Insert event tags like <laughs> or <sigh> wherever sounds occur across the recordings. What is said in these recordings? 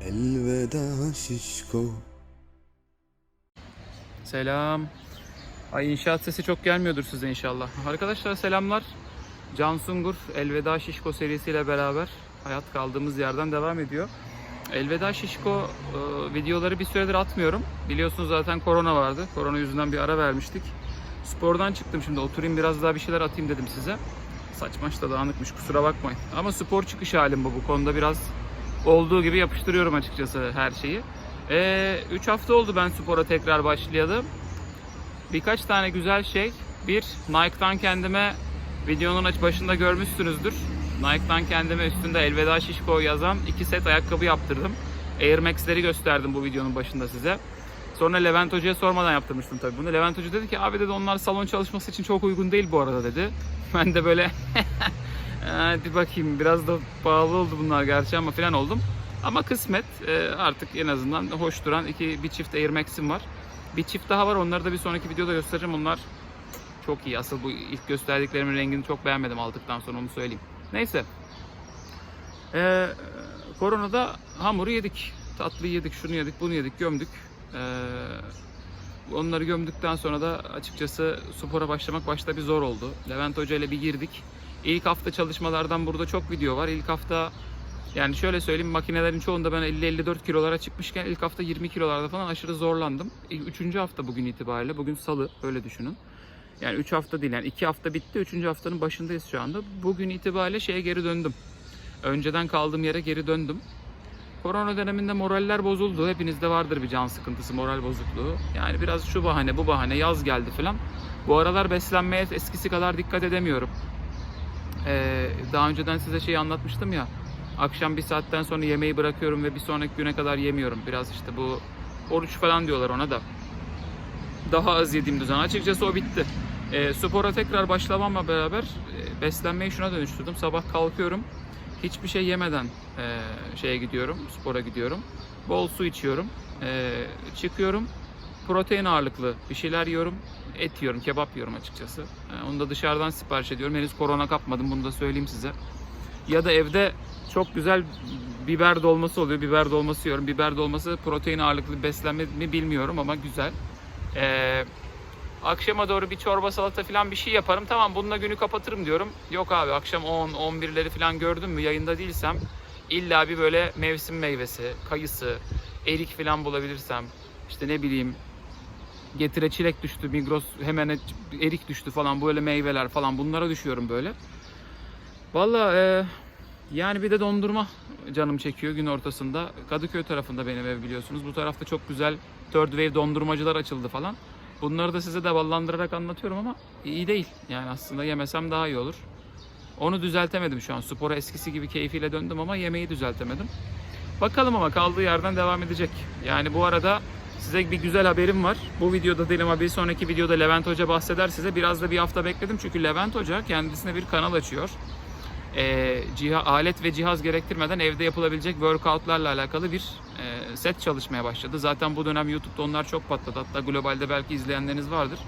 Elveda şişko Selam. Ay inşaat sesi çok gelmiyordur size inşallah. Arkadaşlar selamlar. Can Sungur Elveda Şişko serisiyle beraber hayat kaldığımız yerden devam ediyor. Elveda Şişko e, videoları bir süredir atmıyorum. Biliyorsunuz zaten korona vardı. Korona yüzünden bir ara vermiştik. Spordan çıktım şimdi oturayım biraz daha bir şeyler atayım dedim size. Saçmaş da dağınıkmış kusura bakmayın. Ama spor çıkış halim bu. Bu konuda biraz olduğu gibi yapıştırıyorum açıkçası her şeyi. 3 hafta oldu ben spora tekrar başlayalı. Birkaç tane güzel şey. Bir, Nike'dan kendime videonun başında görmüşsünüzdür. Nike'dan kendime üstünde Elveda Şişko yazan iki set ayakkabı yaptırdım. Air Max'leri gösterdim bu videonun başında size. Sonra Levent Hoca'ya sormadan yaptırmıştım tabii bunu. Levent Hoca dedi ki abi dedi onlar salon çalışması için çok uygun değil bu arada dedi. <laughs> Ben de böyle <laughs> hadi bakayım biraz da pahalı oldu bunlar gerçi ama falan oldum. Ama kısmet e, artık en azından hoş duran iki bir çift Air Max'im var. Bir çift daha var onları da bir sonraki videoda göstereceğim. Onlar çok iyi. Asıl bu ilk gösterdiklerimin rengini çok beğenmedim aldıktan sonra onu söyleyeyim. Neyse. Ee, koronada hamuru yedik. Tatlı yedik, şunu yedik, bunu yedik, gömdük. Ee, onları gömdükten sonra da açıkçası spora başlamak başta bir zor oldu. Levent Hoca ile bir girdik. İlk hafta çalışmalardan burada çok video var. İlk hafta yani şöyle söyleyeyim makinelerin çoğunda ben 50-54 kilolara çıkmışken ilk hafta 20 kilolarda falan aşırı zorlandım. Üçüncü hafta bugün itibariyle. Bugün salı öyle düşünün. Yani 3 hafta değil yani 2 hafta bitti. 3. haftanın başındayız şu anda. Bugün itibariyle şeye geri döndüm. Önceden kaldığım yere geri döndüm. Korona döneminde moraller bozuldu. Hepinizde vardır bir can sıkıntısı, moral bozukluğu. Yani biraz şu bahane, bu bahane, yaz geldi falan. Bu aralar beslenmeye eskisi kadar dikkat edemiyorum. Ee, daha önceden size şeyi anlatmıştım ya. Akşam bir saatten sonra yemeği bırakıyorum ve bir sonraki güne kadar yemiyorum. Biraz işte bu oruç falan diyorlar ona da. Daha az yediğim düzen. Açıkçası o bitti. E, spora tekrar başlamamla beraber e, beslenmeyi şuna dönüştürdüm. Sabah kalkıyorum. Hiçbir şey yemeden e, şeye gidiyorum, spora gidiyorum. Bol su içiyorum. E, çıkıyorum. Protein ağırlıklı bir şeyler yiyorum. Et yiyorum, kebap yiyorum açıkçası. E, onu da dışarıdan sipariş ediyorum. Henüz korona kapmadım bunu da söyleyeyim size. Ya da evde çok güzel biber dolması oluyor. Biber dolması yiyorum. Biber dolması protein ağırlıklı beslenme mi bilmiyorum ama güzel. Ee, akşama doğru bir çorba salata falan bir şey yaparım. Tamam bununla günü kapatırım diyorum. Yok abi akşam 10 11'leri falan gördüm mü yayında değilsem illa bir böyle mevsim meyvesi, kayısı, erik falan bulabilirsem işte ne bileyim getire çilek düştü, Migros hemen erik düştü falan böyle meyveler falan bunlara düşüyorum böyle. Valla e, yani bir de dondurma canım çekiyor gün ortasında. Kadıköy tarafında benim ev biliyorsunuz. Bu tarafta çok güzel third wave dondurmacılar açıldı falan. Bunları da size de ballandırarak anlatıyorum ama iyi değil. Yani aslında yemesem daha iyi olur. Onu düzeltemedim şu an. Spora eskisi gibi keyfiyle döndüm ama yemeği düzeltemedim. Bakalım ama kaldığı yerden devam edecek. Yani bu arada size bir güzel haberim var. Bu videoda değil ama bir sonraki videoda Levent Hoca bahseder size. Biraz da bir hafta bekledim çünkü Levent Hoca kendisine bir kanal açıyor e, ciha, alet ve cihaz gerektirmeden evde yapılabilecek workoutlarla alakalı bir e, set çalışmaya başladı. Zaten bu dönem YouTube'da onlar çok patladı. Hatta globalde belki izleyenleriniz vardır.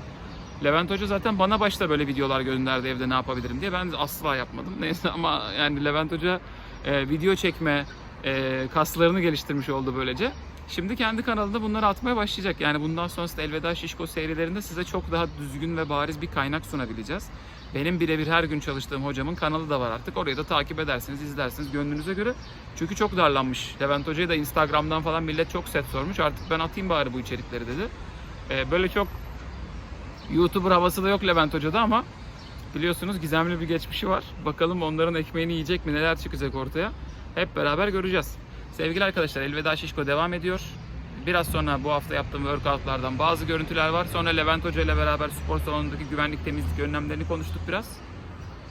Levent Hoca zaten bana başta böyle videolar gönderdi evde ne yapabilirim diye. Ben asla yapmadım. <laughs> Neyse ama yani Levent Hoca e, video çekme e, kaslarını geliştirmiş oldu böylece. Şimdi kendi kanalında bunları atmaya başlayacak. Yani bundan sonrası Elveda Şişko serilerinde size çok daha düzgün ve bariz bir kaynak sunabileceğiz. Benim birebir her gün çalıştığım hocamın kanalı da var artık. Orayı da takip edersiniz, izlersiniz gönlünüze göre. Çünkü çok darlanmış. Levent Hoca'yı da Instagram'dan falan millet çok set sormuş. Artık ben atayım bari bu içerikleri dedi. Ee, böyle çok YouTuber havası da yok Levent Hoca'da ama biliyorsunuz gizemli bir geçmişi var. Bakalım onların ekmeğini yiyecek mi, neler çıkacak ortaya. Hep beraber göreceğiz. Sevgili arkadaşlar Elveda Şişko devam ediyor. Biraz sonra bu hafta yaptığım workoutlardan bazı görüntüler var. Sonra Levent Hoca ile beraber spor salonundaki güvenlik temizlik önlemlerini konuştuk biraz.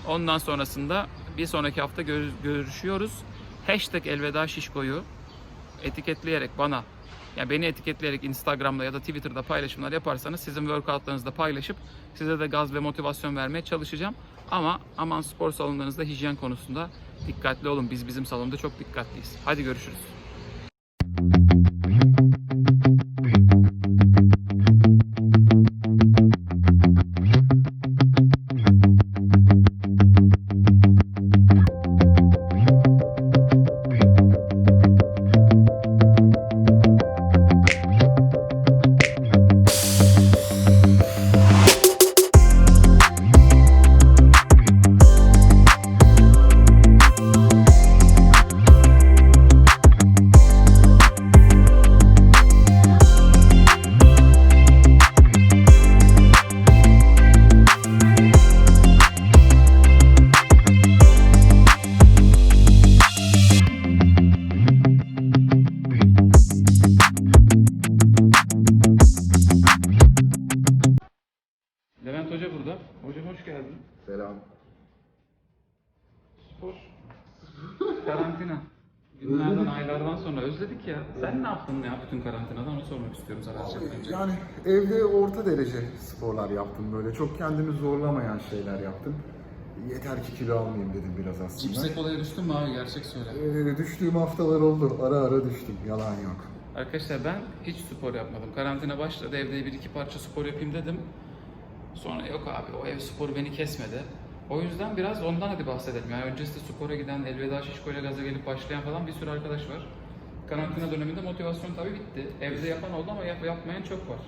Ondan sonrasında bir sonraki hafta gör- görüşüyoruz. Hashtag Elveda Şişko'yu etiketleyerek bana yani beni etiketleyerek Instagram'da ya da Twitter'da paylaşımlar yaparsanız sizin workoutlarınızı da paylaşıp size de gaz ve motivasyon vermeye çalışacağım. Ama aman spor salonlarınızda hijyen konusunda dikkatli olun. Biz bizim salonda çok dikkatliyiz. Hadi görüşürüz. Sen ne yaptın ya bütün karantinada onu sormak istiyorum önce. Yani evde orta derece sporlar yaptım böyle. Çok kendimi zorlamayan şeyler yaptım. Yeter ki kilo almayayım dedim biraz aslında. Cipse kolaya düştün mü abi gerçek söyle. Ee, düştüğüm haftalar oldu. Ara ara düştüm. Yalan yok. Arkadaşlar ben hiç spor yapmadım. Karantina başladı evde bir iki parça spor yapayım dedim. Sonra yok abi o ev sporu beni kesmedi. O yüzden biraz ondan hadi bahsedelim. Yani öncesinde spora giden, elveda şişkoyla gaza gelip başlayan falan bir sürü arkadaş var. Karantina döneminde motivasyon tabii bitti. Evde yapan oldu ama yap- yapmayan çok var.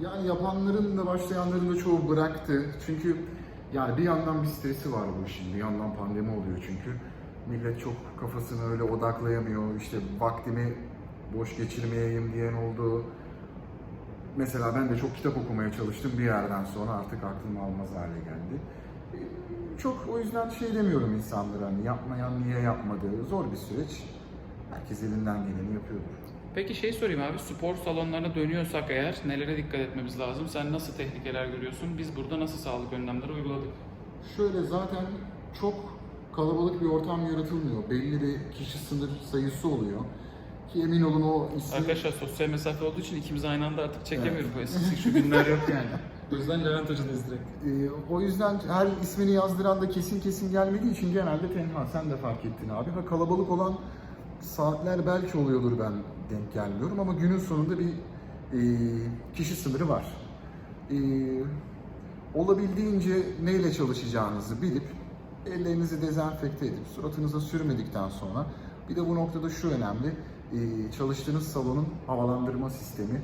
Yani yapanların da başlayanların da çoğu bıraktı. Çünkü yani bir yandan bir stresi var bu işin. Bir yandan pandemi oluyor çünkü. Millet çok kafasını öyle odaklayamıyor. İşte vaktimi boş geçirmeyeyim diyen oldu. Mesela ben de çok kitap okumaya çalıştım. Bir yerden sonra artık aklım almaz hale geldi. Ee, Çok o yüzden şey demiyorum insanlara hani yapmayan niye yapmadı. Zor bir süreç. Herkes elinden geleni yapıyordur. Peki şey sorayım abi spor salonlarına dönüyorsak eğer nelere dikkat etmemiz lazım? Sen nasıl tehlikeler görüyorsun? Biz burada nasıl sağlık önlemleri uyguladık? Şöyle zaten çok kalabalık bir ortam yaratılmıyor. Belli bir kişi sınır sayısı oluyor. Ki emin olun o isim... Arkadaşlar sosyal mesafe olduğu için ikimiz aynı anda artık çekemiyoruz bu eskisi şu <laughs> günler yok yani. O yüzden Levent Hoca'dayız direkt. Ee, o yüzden her ismini yazdıran da kesin kesin gelmediği için genelde tenha. Sen de fark ettin abi. Ha kalabalık olan saatler belki oluyordur ben denk gelmiyorum ama günün sonunda bir e, kişi sınırı var. E, olabildiğince neyle çalışacağınızı bilip ellerinizi dezenfekte edip suratınıza sürmedikten sonra bir de bu noktada şu önemli e, çalıştığınız salonun havalandırma sistemi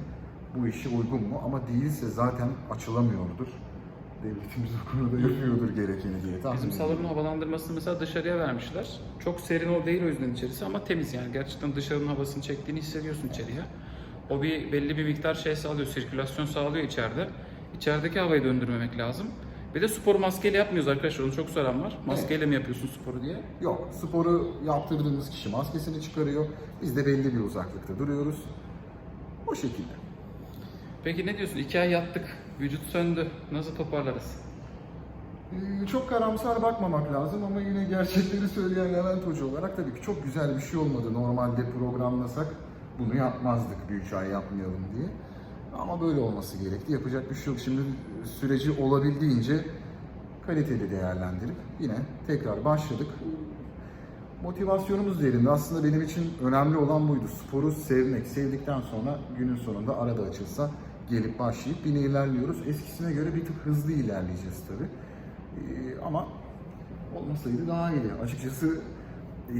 bu işe uygun mu ama değilse zaten açılamıyordur. Devletimiz bu konuda yapıyordur gerekeni diye tahmin Bizim salonun havalandırmasını mesela dışarıya vermişler. Çok serin o değil o yüzden içerisi ama temiz yani. Gerçekten dışarının havasını çektiğini hissediyorsun içeriye. O bir belli bir miktar şey sağlıyor, sirkülasyon sağlıyor içeride. İçerideki havayı döndürmemek lazım. Bir de spor maskeyle yapmıyoruz arkadaşlar. Onu çok soran var. Maskeyle mi yapıyorsun sporu diye. Yok, sporu yaptırdığımız kişi maskesini çıkarıyor. Biz de belli bir uzaklıkta duruyoruz. O şekilde. Peki ne diyorsun? İki ay yattık. Vücut söndü. Nasıl toparlarız? Ee, Çok karamsar bakmamak lazım ama yine gerçekleri söyleyen Levent Hoca olarak tabii ki çok güzel bir şey olmadı. Normalde programlasak bunu yapmazdık bir üç ay yapmayalım diye. Ama böyle olması gerekti. Yapacak bir şey yok. Şimdi süreci olabildiğince kaliteli değerlendirip yine tekrar başladık. Motivasyonumuz yerinde. Aslında benim için önemli olan buydu. Sporu sevmek. Sevdikten sonra günün sonunda arada açılsa gelip başlayıp yine ilerliyoruz. Eskisine göre bir tık hızlı ilerleyeceğiz tabii. Ee, ama olmasaydı daha iyiydi. Açıkçası e,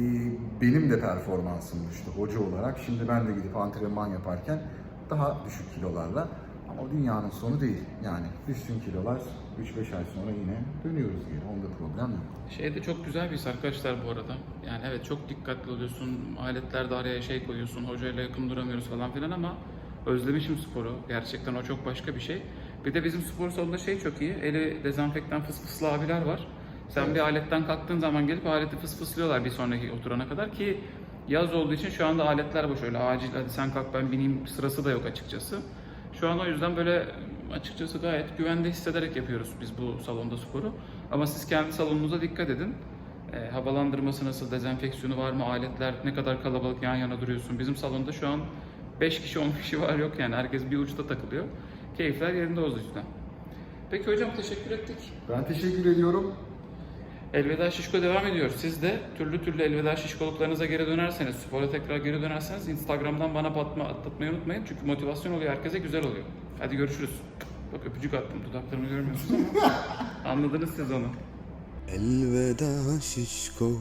benim de performansım düştü hoca olarak. Şimdi ben de gidip antrenman yaparken daha düşük kilolarla ama dünyanın sonu değil. Yani düştüğün kilolar 3-5 ay sonra yine dönüyoruz geri. Onda problem yok. Şey de çok güzel bir his arkadaşlar bu arada. Yani evet çok dikkatli oluyorsun. Aletlerde araya şey koyuyorsun. Hocayla yakın duramıyoruz falan filan ama özlemişim sporu. Gerçekten o çok başka bir şey. Bir de bizim spor salonunda şey çok iyi. Eli dezenfektan fıs fıslı abiler var. Sen bir aletten kalktığın zaman gelip aleti fıs fıslıyorlar bir sonraki oturana kadar ki yaz olduğu için şu anda aletler boş öyle acil hadi sen kalk ben bineyim sırası da yok açıkçası. Şu an o yüzden böyle açıkçası gayet güvende hissederek yapıyoruz biz bu salonda sporu. Ama siz kendi salonunuza dikkat edin. E, havalandırması nasıl, dezenfeksiyonu var mı, aletler ne kadar kalabalık yan yana duruyorsun. Bizim salonda şu an 5 kişi 10 kişi var yok yani herkes bir uçta takılıyor. Keyifler yerinde o yüzden. Peki hocam teşekkür ettik. Ben teşekkür ediyorum. Elveda Şişko devam ediyor. Siz de türlü türlü elveda şişkoluklarınıza geri dönerseniz, spora tekrar geri dönerseniz Instagram'dan bana patma, atlatmayı unutmayın. Çünkü motivasyon oluyor, herkese güzel oluyor. Hadi görüşürüz. Bak öpücük attım, dudaklarımı görmüyorsunuz ama <laughs> anladınız siz onu. Elveda şişko